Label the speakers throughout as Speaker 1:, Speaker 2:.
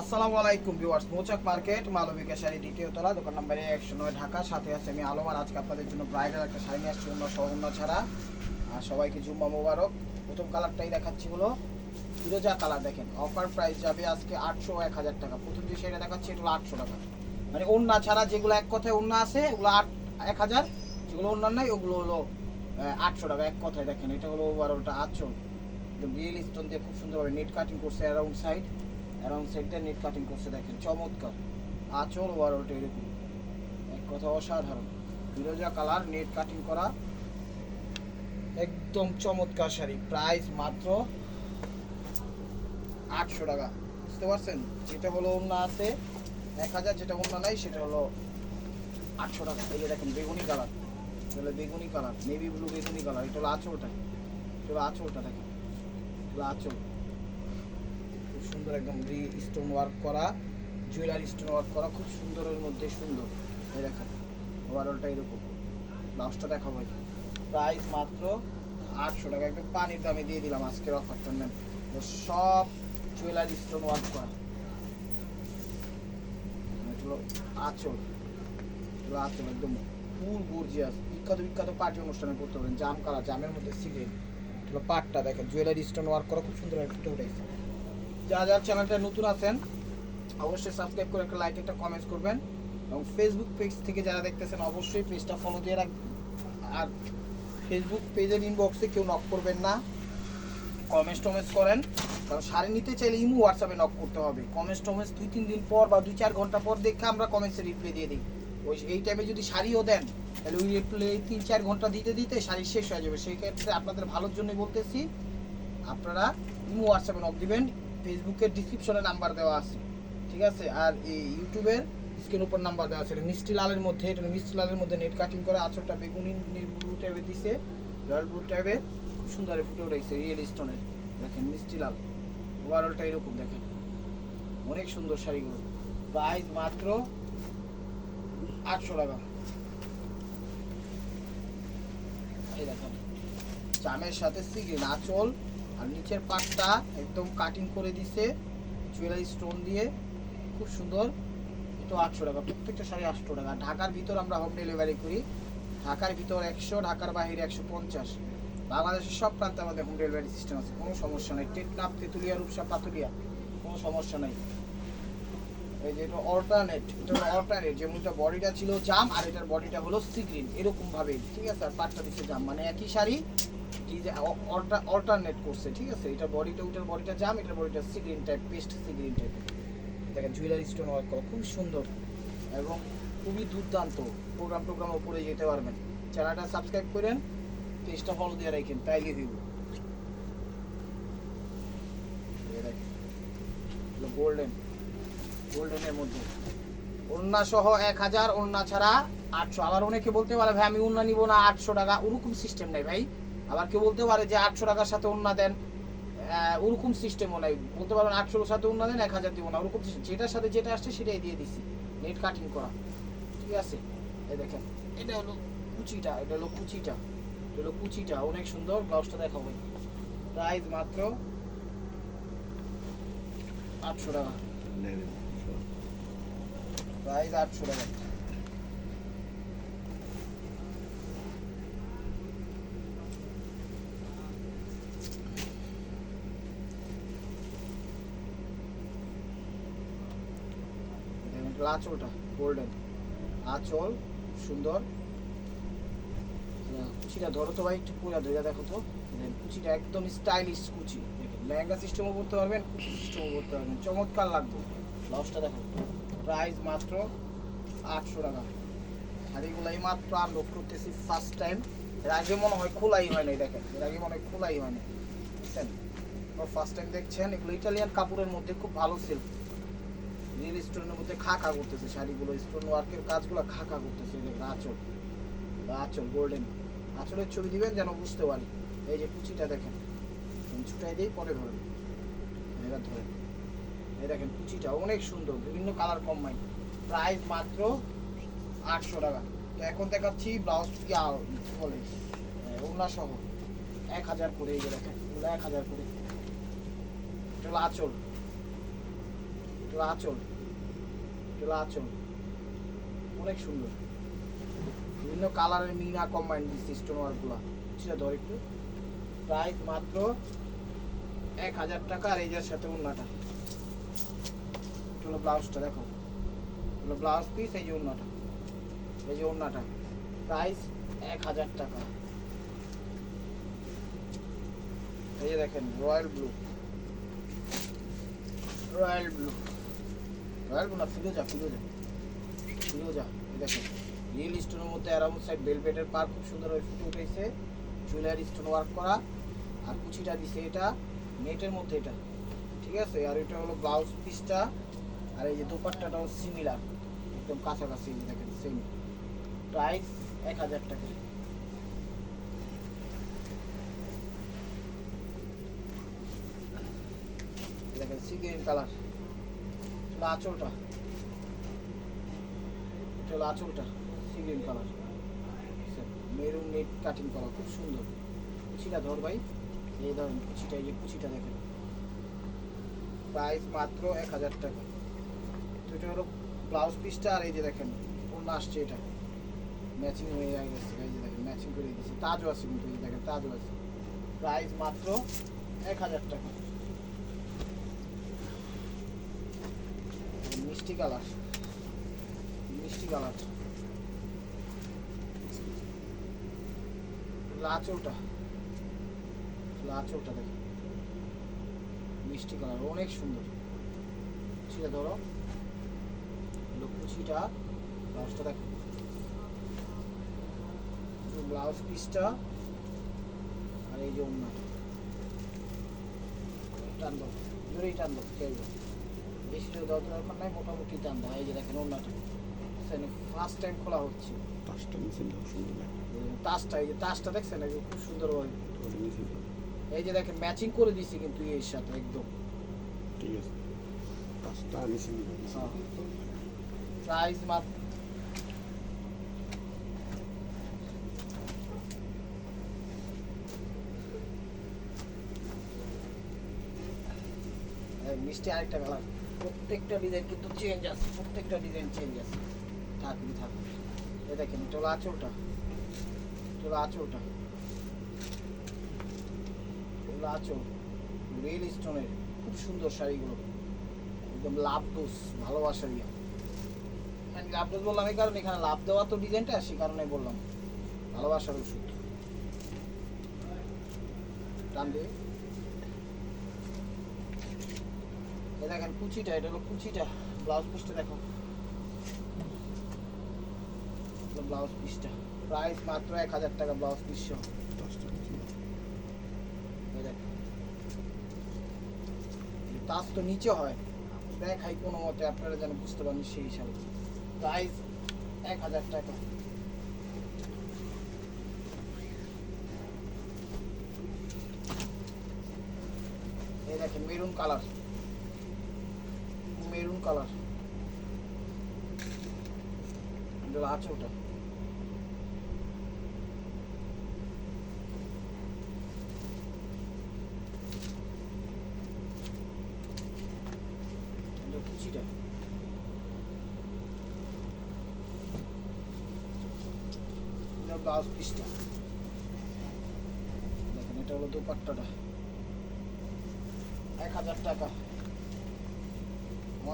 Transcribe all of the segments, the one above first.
Speaker 1: আসসালামু আলাইকুম viewers, Mouchak market Malabika sari দ্বিতীয় তলা, দোকান নাম্বার একশো নয়, ঢাকা, সাথে আছে আমি আলম আর আজকে আপনাদের জন্য ব্রাইডাল একটা শাড়ি নিয়ে আসছি, অন্য সহন্য ছাড়া। আর সবাইকে জুম্মা মোবারক। প্রথম কালারটাই দেখাচ্ছি হলো ফিরোজা কালার দেখেন অফার প্রাইস যাবে আজকে আটশো এক হাজার টাকা। প্রথম যে শাড়িটা দেখাচ্ছি এটা হলো আটশো টাকা। মানে ওন্না ছাড়া যেগুলো এক কথায় ওন্না আছে, ওগুলো আট এক হাজার। যেগুলো ওন্না নাই, ওগুলো হলো আটশো টাকা এক কথায় দেখেন। এটা হলো ওভারঅলটা আটশো রিয়েল স্টোন দিয়ে খুব সুন্দরভাবে নেট কাটিং করছে অ্যারাউন্ড সাইড অ্যারাউন্ড সাইডটা নেট কাটিং করছে, দেখেন, চমৎকার। আঁচল ওভারঅলটা এরকম। এক কথা অসাধারণ। ফিরোজা কালার, নেট কাটিং করা। একদম চমৎকার শাড়ি। প্রাইস মাত্র আটশো টাকা। বুঝতে পারছেন? যেটা হলো অন্য আছে এক হাজার যেটা অন্য নাই, সেটা হলো আটশো টাকা। এই যে দেখেন, বেগুনি কালার। হলো বেগুনি কালার। নেভি ব্লু বেগুনি কালার। এটা হলো আঁচলটা। এটা হলো আঁচলটা, দেখেন। এটা আঁচল। সুন্দর একদম স্টোন ওয়ার্ক করা জুয়েলারি স্টোন ওয়ার্ক করা, খুব সুন্দরের মধ্যে সুন্দর। এই দেখেন ওভারঅলটা এরকম। ব্লাউজটা দেখাবো প্রাইস মাত্র আটশো টাকা। একদম পানির দামে দিয়ে দিলাম আজকের অফারটা তো সব জুয়েলারি স্টোন ওয়ার্ক করা। এটা হলো আঁচল। এটা আঁচল একদম ফুল গর্জিয়াস বিখ্যাত বিখ্যাত পার্টি অনুষ্ঠানে করতে পারেন। জাম কালার, জামের মধ্যে সিগারেট হলো পাটটা দেখেন। জুয়েলারি স্টোন ওয়ার্ক করা, খুব সুন্দর ফুটে উঠেছে। যা যার চ্যানেলটা নতুন আছেন, অবশ্যই সাবস্ক্রাইব করে একটা লাইক একটা কমেন্ট করবেন। এবং ফেসবুক পেজ থেকে যারা দেখতেছেন, অবশ্যই পেজটা ফলো দিয়ে রাখ আর ফেসবুক পেজের ইনবক্সে কেউ নক করবেন না। কমেন্টস টমেন্টস করেন। কারণ শাড়ি নিতে চাইলে ইমো হোয়াটসঅ্যাপে নক করতে হবে। কমেন্টস টমেন্টস দুই, তিন দিন পর বা দুই, চার ঘণ্টা পর দেখে আমরা কমেন্টসে রিপ্লাই দিয়ে দিই। ওই এই টাইমে যদি শাড়িও দেন, তাহলে ওই রিপ্লাই তিন, চার ঘণ্টা দিতে দিতে শাড়ি শেষ হয়ে যাবে। সেই ক্ষেত্রে আপনাদের ভালোর জন্যই বলতেছি, আপনারা ইমো হোয়াটসঅ্যাপে নক দিবেন। ফেসবুকের ডিসক্রিপশনে নাম্বার দেওয়া আছে, ঠিক আছে? আর এই ইউটিউবের স্ক্রিন উপর নাম্বার দেওয়া আছে। এটা মিষ্টি লালের মধ্যে, এটা মিষ্টি লালের মধ্যে নেট কাটিং করে আঁচলটা বেগুনি ব্লু টাইপের দিছে। রয়্যাল ব্লু টাইপের খুব সুন্দর ফুটে উঠেছে রিয়েল স্টোনের দেখেন, মিষ্টি লাল। ওভারঅলটা এরকম, দেখেন। অনেক সুন্দর শাড়িগুলো। প্রাইস মাত্র আটশো টাকা। এই দেখেন চামের সাথে সিগ্রিন আঁচল আর নিচের পাটটা একদম কাটিং করে দিছে জুয়েলারি স্টোন দিয়ে। খুব সুন্দর। এটা আটশো টাকা, প্রত্যেকটা শাড়ি আটশো টাকা। ঢাকার ভিতর আমরা হোম ডেলিভারি করি। ঢাকার ভিতর একশো, ঢাকার বাইরে একশো পঞ্চাশ। বাংলাদেশের সব প্রান্তে আমাদের হোম ডেলিভারি সিস্টেম আছে। কোনো সমস্যা নেই। টেকনাফ তেঁতুলিয়া, রূপসা পাতুলিয়া কোনো সমস্যা নেই। এই যে এটা অল্টারনেট এটা হলো অল্টারনেট যেমনটা বডিটা ছিল জাম, আর এটার বডিটা হলো সিগ্রিন এরকম ভাবে ঠিক আছে? আর পাটটা দিচ্ছে জাম। মানে একই শাড়ি অল্টারনেট করছে, ঠিক আছে? এটা বডিটা ওটার বডিটা জাম এটার বডিটা সিগ্রিন টাইপ পেস্ট সিগ্রিন টাইপের দেখেন জুয়েলারি স্টোন ওয়ার্ক করা খুব সুন্দর এবং খুবই দুর্দান্ত প্রোগ্রাম টোগ্রাম উপরে যেতে পারবেন। চ্যানেলটা সাবস্ক্রাইব করেন পেজটা ফলো দিয়ে রাখেন তাইলে দিব। গোল্ডেন গোল্ডেনের মধ্যে। ওন্না সহ এক হাজার ওন্না ছাড়া আটশো। আবার অনেকে বলতে পারে, ভাই, আমি ওন্না নিব না, আটশো টাকা। ওরকম সিস্টেম নেই ভাই। আবার কেউ বলতে পারে যে আটশো টাকার সাথে ওন্না দেন। ওরকম সিস্টেমও নাই। বলতে পারবেন আটশোর সাথে ওন্না দেন এক হাজার দিব না ওরকম system। যেটার সাথে যেটা আসছে সেটাই দিয়ে দিছি। নেট কাটিং করা। ঠিক আছে? এই দেখেন। এটা হলো কুচিটা এটা হলো কুচিটা। এটা হলো কুচিটা। অনেক সুন্দর ব্লাউজটা দেখা দেখাবো। প্রাইস মাত্র আটশো টাকা। প্রাইস আটশো টাকা। আঁচলটা গোল্ডেন আঁচল সুন্দর। কুচিটা ধরো তো ভাই, একটু পুরা ধরে দেখো তো। কুচিটা একদম স্টাইলিশ কুচি। দেখেন, লেহেঙ্গা সিস্টেমও করতে পারবেন, কুচি সিস্টেমও করতে পারবেন। চমৎকার লাগবে। ব্লাউজটা দেখো। প্রাইস মাত্র আটশো টাকা। শাড়িগুলো এই মাত্র আনলোড করতেছি ফার্স্ট টাইম এর আগে মনে হয় খোলাই হয় নাই, দেখেন। এর আগে মনে হয় খোলাই হয় না বুঝছেন? ফার্স্ট টাইম দেখছেন, এগুলো ইটালিয়ান কাপড়ের মধ্যে খুব ভালো সিল্ক রিয়েল স্টোনের মধ্যে খাকা করতেছে, শাড়িগুলো, স্টোন ওয়ার্কের কাজগুলো খাকা করতেছে দেখেন আঁচল আঁচল গোল্ডেন আঁচলের ছবি দিবেন যেন বুঝতে পারি। এই যে কুচিটা দেখেন ছুটাই দিই, পরে ধরেন এটা ধরেন এই দেখেন কুচিটা অনেক সুন্দর, বিভিন্ন কালার কম্বাইন প্রাইস মাত্র আটশো টাকা। তো এখন দেখাচ্ছি ব্লাউজ কি বলে ওনা সহ। এক হাজার করে, এই যে দেখেন এক হাজার করে। এটা আঁচল। আঁচল। এটা আঁচল অনেক সুন্দর। বিভিন্ন কালারের মিনা কম্বাইন দিচ্ছে স্টোন ওয়ার্কগুলো সেটা ধর একটু। প্রাইস মাত্র এক হাজার টাকা আর এই যার সাথে উন্নাটা হলো ব্লাউজটা দেখো। হলো ব্লাউজ পিস এই যে উন্নাটা এই যে উন্নাটা প্রাইস এক হাজার টাকা। এই যে দেখেন royal blue royal blue blue না ফিরোজা ফিরোজা ফিরোজা এই দেখেন। রিয়েল স্টোনের মধ্যে অ্যারাউন্ড সাইড বেলভেটের পার খুব সুন্দর হয়ে ফুটে উঠেছে। জুয়েলারি স্টোন ওয়ার্ক করা। আর কুচিটা দিছে এটা, নেটের মধ্যে এটা। ঠিক আছে? আর এটা হলো ব্লাউজ পিসটা আর এই যে দোপাট্টাটাও সিমিলার একদম কাছাকাছি দেখেন সেম প্রাইস এক হাজার টাকা। দেখেন সি গ্রিন কালার এটা এটা হলো আঁচলটা কালার। মেরুন নেট কাটিং করা, খুব সুন্দর। কুচিটা ধর ভাই, এই ধরেন কুচিটা, এই যে কুচিটা দেখেন। প্রাইস মাত্র এক হাজার টাকা। এটা হলো ব্লাউজ পিসটা আর এই যে দেখেন অন্য আসছে এটা। ম্যাচিং হয়ে গেছে, এই যে দেখেন ম্যাচিং করে দিয়েছে। তাজও আছে কিন্তু, এই দেখেন, তাজও আছে। প্রাইস মাত্র এক হাজার টাকা। মিষ্টি কালার। মিষ্টি কালার। লাচলটা লাচলটা দেখো। মিষ্টি কালার, অনেক সুন্দর। কুচিটা ধরো। কুচিটা ব্লাউজটা দেখো। ব্লাউজ পিসটা আর এই যে অন্যটা টান দাও, জোরেই টান দাও কেউ দেওয়ার দরকার নাই মোটামুটি দাও এই যে দেখেন অন্যটা ফার্স্ট টাইম খোলা হচ্ছে।
Speaker 2: পাঁচটা মেশিন সুন্দর
Speaker 1: তাসটা এই যে তাসটা দেখছেন এই খুব
Speaker 2: মেশিন দাও
Speaker 1: এই যে দেখেন ম্যাচিং করে দিছি কিন্তু এর সাথে একদম।
Speaker 2: ঠিক আছে। পাঁচটা মেশিন
Speaker 1: প্রাইস মাত্র মিষ্টি আরেকটা কালার প্রত্যেকটা ডিজাইন কিন্তু চেঞ্জ আছে, প্রত্যেকটা ডিজাইন চেঞ্জ আছে। থাকবি থাকবি। এ দেখেন, এটা হলো আঁচলটা। আঁচলটা। এটা হলো আঁচল। রিয়েল স্টোনের খুব সুন্দর শাড়িগুলো। একদম লাভ ডোজ ভালোবাসার ইয়া। আমি লাভ ডোজ বললাম এই কারণে, এখানে লাভ দেওয়া তো ডিজাইনটা সে কারণে বললাম। ভালোবাসার ওষুধ। টান দিয়ে দেখেন কুচিটা, এটা হলো কুচিটা। ব্লাউজ পিসটা দেখো। ব্লাউজ পিসটা প্রাইস মাত্র এক হাজার টাকা ব্লাউজ পিস সহ। তাজ তো নিচে হয়। দেখাই কোনো মতে আপনারা যেন বুঝতে পারেন সেই হিসাবে। প্রাইস এক হাজার টাকা। এই দেখেন মেরুন কালার কালার। আছে ওটা। কুচিটা। ব্লাউজ পিসটা। দেখেন এটা হলো দোপাট্টাটা এক হাজার টাকা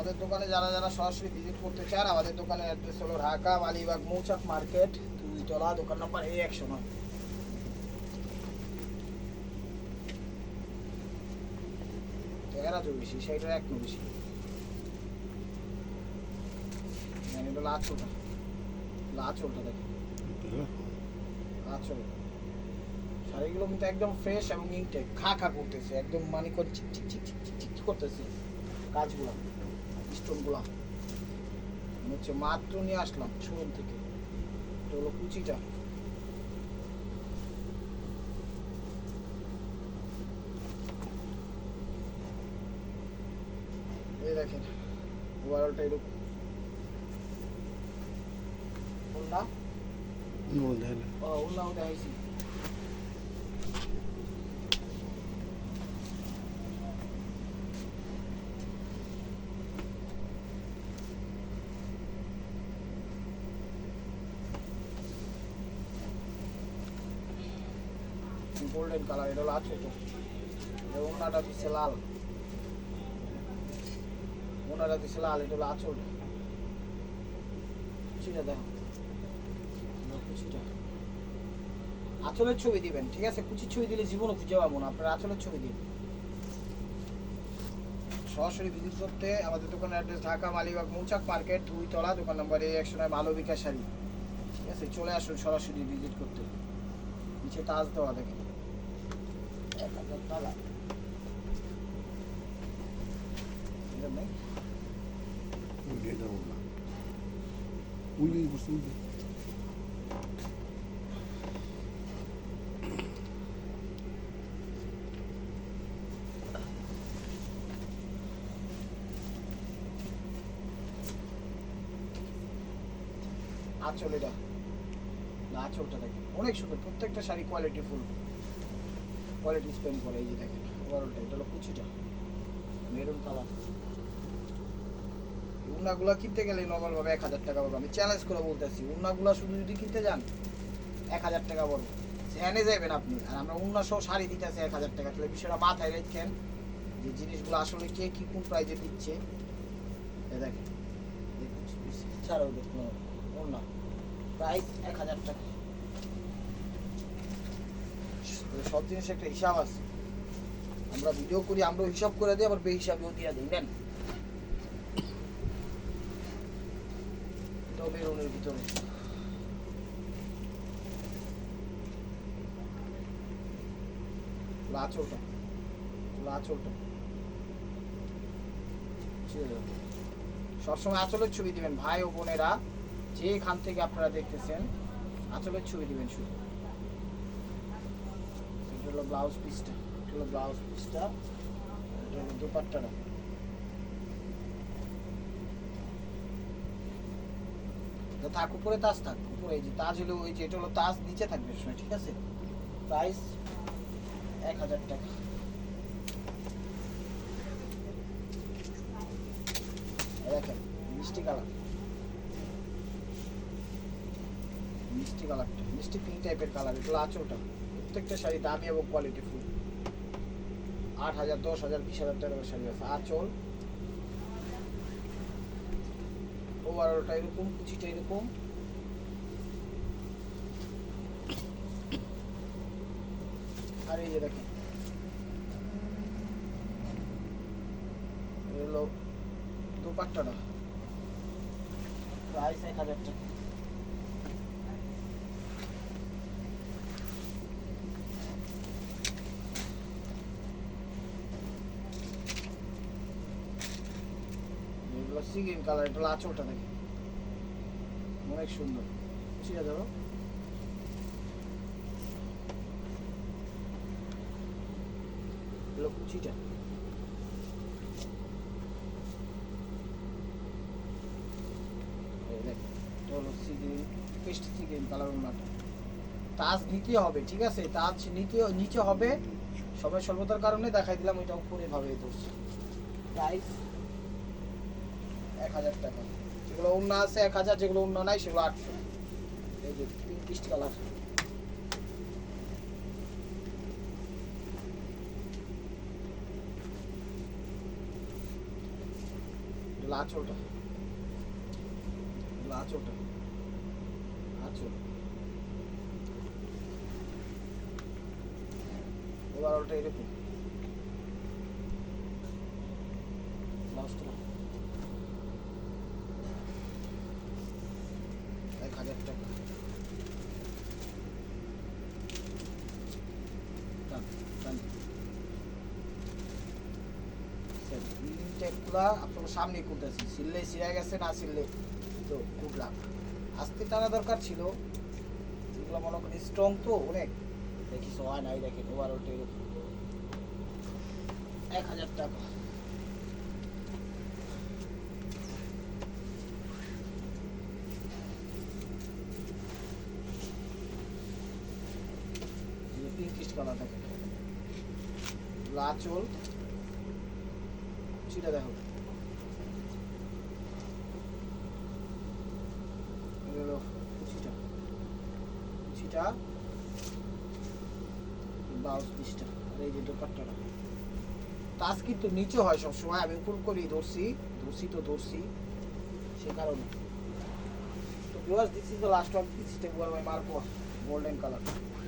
Speaker 1: আমাদের দোকানে যারা যারা সরাসরি ভিজিট করতে চান, আমাদের দোকানের অ্যাড্রেস হলো ঢাকা মালিবাগ মৌচাক মার্কেট দুইতলা দোকান নাম্বার এই একশো নয় শাড়িগুলো কিন্তু একদম ফ্রেশ এবং খা খা করতেছে, একদম মানে করতেছে। কাজগুলা। স্টোনগুলা হচ্ছে মাত্র নিয়ে আসলাম শোরুম থেকে। এটা হলো কুচিটা। এই দেখেন ওভারঅলটা এরকম। না
Speaker 2: নো দেখালে
Speaker 1: ও উল্লাহ দেখাইছি। গোল্ডেন কালার এটা হলো আঁচলটা এটা ওনাটা দিচ্ছে লাল। ওনারা দিচ্ছে লাল, এটা হলো আঁচলটা কুচিটা দেখো কুচিটা আঁচলের ছবি দিবেন, ঠিক আছে? কুচির ছবি দিলে জীবনও খুঁজে পাবো না, আপনার আঁচলের ছবি দিন। সরাসরি ভিজিট করতে আমাদের দোকানের অ্যাড্রেস ঢাকা, মালিবাগ, মৌচাক মার্কেট, দুইতলা, দোকান নম্বর এই একশো নয়, মালবিকা শাড়ি। ঠিক আছে? চলে আসুন সরাসরি ভিজিট করতে। নিচে তাজ দেওয়া দেখেন। আঁচল এটা না আঁচলটা দেখেন। অনেক সুন্দর। প্রত্যেকটা sari quality full quality spend করে এই যে দেখেন ওভারঅলটা এটা হলো কুচিটা মেরুন কালার উন্নাগুলা কিনতে গেলে নর্মাল ভাবে এক হাজার টাকা পড়বে। আমি চ্যালেঞ্জ করে বলতেছি উন্নাগুলা শুধু যদি কিনতে যান, এক হাজার টাকা পড়বে। এনে যাবেন আপনি, আর আমরা উন্না সহ শাড়ি দিতেছি এক হাজার টাকা। তাহলে বিষয়টা মাথায় রেখেন যে জিনিসগুলো আসলে কে কি কোন প্রাইজে দিচ্ছে। দেখেন ছাড়াও দেখুন উন্না প্রাইস এক হাজার টাকা। সব জিনিসের একটা হিসাব আছে। আমরা ভিডিও করি, আমরা হিসাব করে দিই, আবার বেহিসাবেও দিয়ে দিই, নেন। ভিতরে। সবসময় আঁচলের ছবি দিবেন। ভাই ও বোনেরা, যেখান থেকে আপনারা দেখতেছেন, আঁচলের ছবি দিবেন শুধু। হলো ব্লাউজ পিসটা এটা হলো ব্লাউজ পিসটা এটা হলো দুপাট্টাটা। থাক, উপরে তাজ থাক, উপরে এই যে তাজ হলো ওই যে, এটা হলো তাজ, নিচে থাকবে সময়, ঠিক আছে? প্রাইস এক হাজার টাকা। দেখেন, মিষ্টি কালার। মিষ্টি কালারটা, মিষ্টি পিঙ্ক টাইপের কালার, এগুলো আঁচলটা। প্রত্যেকটা শাড়ি দামি এবং কোয়ালিটি ফুল আট হাজার, দশ হাজার, বিশ হাজার টাকার শাড়ি আছে। আঁচল। ওভারঅলটা এরকম, কুচিটা এরকম। আর এই যে দেখেন। দুপাট্টাটা প্রাইস এক হাজার টাকা এগুলো সি গ্রিন কালার এটা আঁচলটা দেখে। অনেক সুন্দর। ঠিক আছে ধরো কুচিটা। এটা পেস্ট সি গ্রিন কালার ওনাটা তাজ নিতে হবে, ঠিক আছে? তাজ নিতে, নিচে হবে। সময় স্বল্পতার কারণে দেখাই দিলাম ওইটা উপরে ভাবে ধরছে। প্রাইস এক হাজার টাকা। যেগুলো অন্য আছে এক হাজার, যেগুলো অন্য নাই, সেগুলো আটশো। এই যে পিঙ্কিশ কালার আঁচলটা। আঁচলটা। আঁচল। ওভারঅলটা এরকম এক হাজার টাকা ডান, ডান। স্যার, ইনটেকগুলা আপনার সামনে করতেছি। সিললে সিরা গেছে, না সিললে তো কুটলাম। আস্তে টানা দরকার ছিল। এগুলো মনে করি স্ট্রং তো, অনেক। দেখি হয় নাই, দেখেন ওভারঅলটা এরকম এক হাজার টাকা। পিঙ্কিশ কালার থাকে লাচল। সেটা দেখো এই কুচিটা ব্লাউজ পিসটা এই যে দোপাট্টাটা। তাজ কিন্তু নিচে হয় সবসময়, আমি উপর করেই ধরছি ধরছি তো ধরছি, সে কারণে। তো viewers this is last one piece take war by golden colour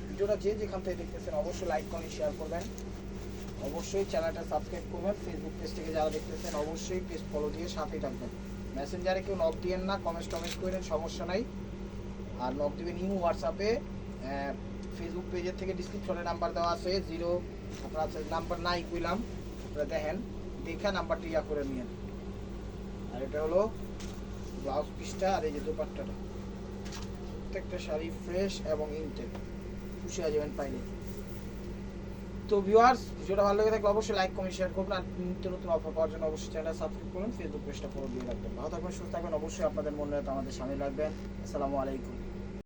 Speaker 1: ভিডিওটা যে যেখান থেকে দেখতেছেন, অবশ্যই লাইক কমেন্ট শেয়ার করবেন। অবশ্যই চ্যানেলটা সাবস্ক্রাইব করবেন। ফেসবুক পেজ থেকে যারা দেখতেছেন, অবশ্যই পেজ ফলো দিয়ে সাথেই থাকবেন। মেসেঞ্জারে কেউ নক দিয়েন না কমেন্ট টমেন্ট করেন, সমস্যা নাই। আর নক দিবেন নিউ হোয়াটসঅ্যাপে ফেসবুক পেজের থেকে ডিসক্রিপশনে নাম্বার দেওয়া আছে জিরো আপনার নাম্বার নাই কইলাম, আপনারা দেখেন, দেখে নাম্বারটি ইয়া করে নিয়েন। আর এটা হলো ব্লাউজ পিসটা আর এই যে দোপাট্টাটা। প্রত্যেকটা শাড়ি ফ্রেশ এবং ইনটেক খুশি হয়ে যাবেন পাইলে। তো ভিউয়ার্স ভিডিওটা ভালো লেগে থাকলে অবশ্যই লাইক কমেন্ট শেয়ার করবেন। আর নিত্য নতুন অফার পাওয়ার জন্য অবশ্যই চ্যানেলটা সাবস্ক্রাইব করুন ফেসবুক পেজটা ফলো দিয়ে রাখবেন। ভালো থাকবেন, সুস্থ থাকবেন। অবশ্যই আপনাদের মনে আমাদের সামনে রাখবেন আসসালামু আলাইকুম।